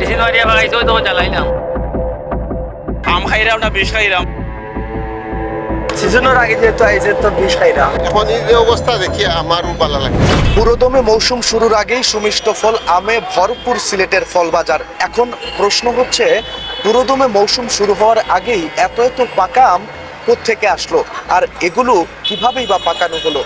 Medicine মারিয়া ভাগাইছে ওই তখন জ্বালাইলাম আম খাইরাম না বিষ খাইরাম সিজনের আগে যেহেতু আইছে তো বিষ খাইরা এখন এই যে অবস্থা দেখি আমারও ভালো লাগে। পুরোদমে মৌসুম শুরুর আগেই সুমিষ্ট ফল আমে ভরপুর সিলেটের ফল বাজার। এখন প্রশ্ন হচ্ছে পুরোদমে মৌসুম শুরু হওয়ার আগেই এত এত পাকা আম থেকে আসলো? আর এগুলো কিভাবেই বা পাকানো হলো?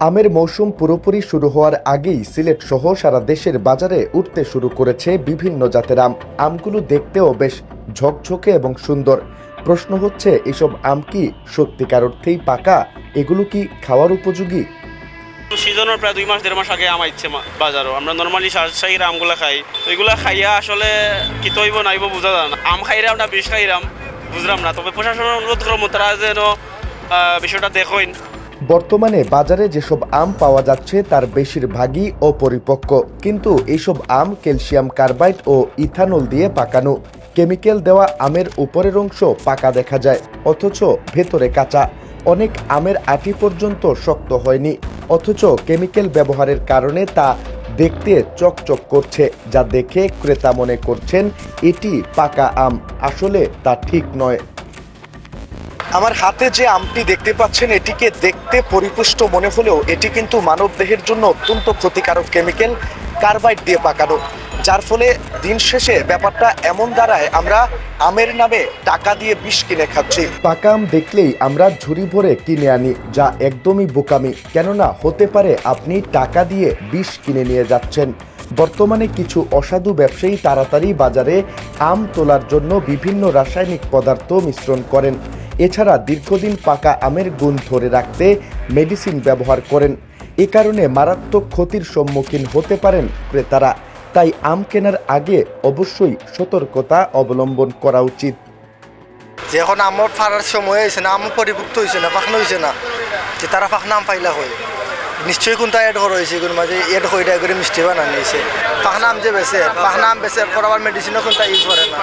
আমের মৌসুম পুরোপুরি শুরু হওয়ার আগেই সিলেট সহ সারা দেশের বাজারে উঠতে শুরু করেছে বিভিন্ন জাতের আম। আমগুলো দেখতেও বেশ ঝকঝকে এবং সুন্দর। প্রশ্ন হচ্ছে, এসব আম কি সত্যিকার অর্থেই পাকা? এগুলো কি খাওয়ার উপযোগী? সিজনের প্রায় দুই মাস, দেড় মাস আগে আম আইছে বাজারও। আমরা নর্মালি রাজশাহীর আমগুলা খাই। তো এগুলা খাইয়া আসলে কি তৈব নাইব বোঝা যায় না। আম খাইরাম না বিষ খাইরাম বুঝলাম না। তবে প্রশাসনের অনুরোধ করব, তারা যেন বিষয়টা দেখইন। বর্তমানে বাজারে যেসব আম পাওয়া যাচ্ছে, তার বেশিরভাগই অপরিপক্ক। কিন্তু এইসব আম ক্যালসিয়াম কার্বাইড ও ইথানল দিয়ে পাকানো। কেমিক্যাল দেওয়া আমের উপরের অংশ পাকা দেখা যায়, অথচ ভেতরে কাঁচা। অনেক আমের আটি পর্যন্ত শক্ত হয়নি, অথচ কেমিক্যাল ব্যবহারের কারণে তা দেখতে চকচক করছে, যা দেখে ক্রেতা মনে করছেন, এটি পাকা আম। আসলে তা ঠিক নয়। আমার হাতে যে আমটি দেখতে পাচ্ছেন, এটিকে দেখতে পরিপুষ্ট মনে হলেও এটি কিন্তু মানব দেহের জন্য অত্যন্ত ক্ষতিকারক কেমিক্যাল কার্বাইড দিয়ে পাকানো। যার ফলে দিন শেষে ব্যাপারটা এমন দাঁড়ায়, আমরা আমের নামে টাকা দিয়ে বিষ কিনে খাচ্ছি। পাকা আম দেখলেই আমরা ঝুড়ি ভরে কিনে আনি, যা একদমই বোকামি। কেননা হতে পারে আপনি টাকা দিয়ে বিষ কিনে নিয়ে যাচ্ছেন। বর্তমানে কিছু অসাধু ব্যবসায়ী তাড়াতাড়ি বাজারে আম তোলার জন্য বিভিন্ন রাসায়নিক পদার্থ মিশ্রণ করেন। এছাড়া দীর্ঘদিন পাকা আমের গুণ ধরে রাখতে মেডিসিন ব্যবহার করেন। এ কারণে মারাত্মক ক্ষতির সম্মুখীন হতে পারেন ক্রেতারা। তাই আম কেনার আগে অবশ্যই সতর্কতা অবলম্বন করা উচিত। যখন আমার ফারার সময় হয়েছে না, আম পরিভুক্ত হয়েছে না পাখনা হয়েছে না যে তারা পাখনা আম পাইলা হয়। নিশ্চয়ই কোনটা এড করা হয়েছে, কোন মাঝে এড হয়ে দেয় করে মিষ্টি বানানো হয়েছে। পাখনা আম যে বেছে পাখনা আম বেছে আবার মেডিসিনও কোনটা ইউজ করে না।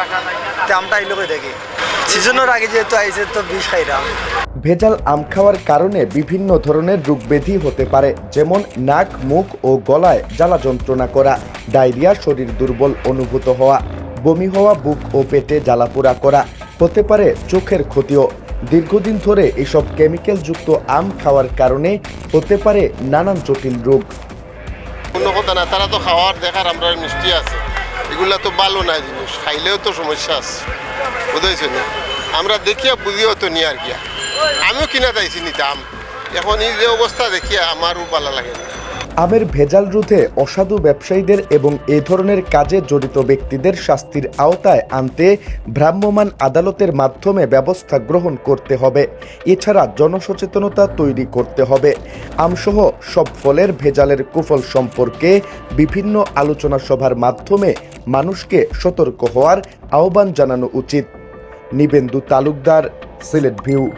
তে আমটা আইলো কই দেখি। সিজনের আগে যেহেতু আইছে, তো বিষ খাইরা ভেজাল আম খাওয়ার কারণে বিভিন্ন ধরনের রোগ ব্যাধি হতে পারে, যেমন নাক, মুখ ও গলায় জ্বালা যন্ত্রণা করা, ডায়রিয়া, শরীর দুর্বল অনুভূত হওয়া, বমি হওয়া, বুক ও পেটে জ্বালাপোড়া করা, হতে পারে চোখের ক্ষতিও। দীর্ঘদিন ধরে এসব কেমিক্যালযুক্ত আম খাওয়ার কারণে হতে পারে নানান জটিল রোগ। অন্য কথা না, তারা তো খাওয়ার দেখার আমরা মিষ্টি আছে। এগুলা তো ভালো না জিনিস, খাইলেও তো সমস্যা আছে। বুঝেছ না? আমরা দেখিয়া বুঝিও তো নি আর কি। আমিও কিনা চাইছি নিতাম এখন এই যে অবস্থা দেখিয়া আমারও ভালো লাগে না। আমের ভেজাল রোধে অসাধু ব্যবসায়ীদের এবং এ ধরনের কাজে জড়িত ব্যক্তিদের শাস্তির আওতায় আনতে ভ্রাম্যমাণ আদালতের মাধ্যমে ব্যবস্থা গ্রহণ করতে হবে। এছাড়া জনসচেতনতা তৈরি করতে হবে। আমসহ সব ফলের ভেজালের কুফল সম্পর্কে বিভিন্ন আলোচনা সভার মাধ্যমে মানুষকে সতর্ক হওয়ার আহ্বান জানানো উচিত। নিবেন্দু তালুকদার, সিলেট ভিউ।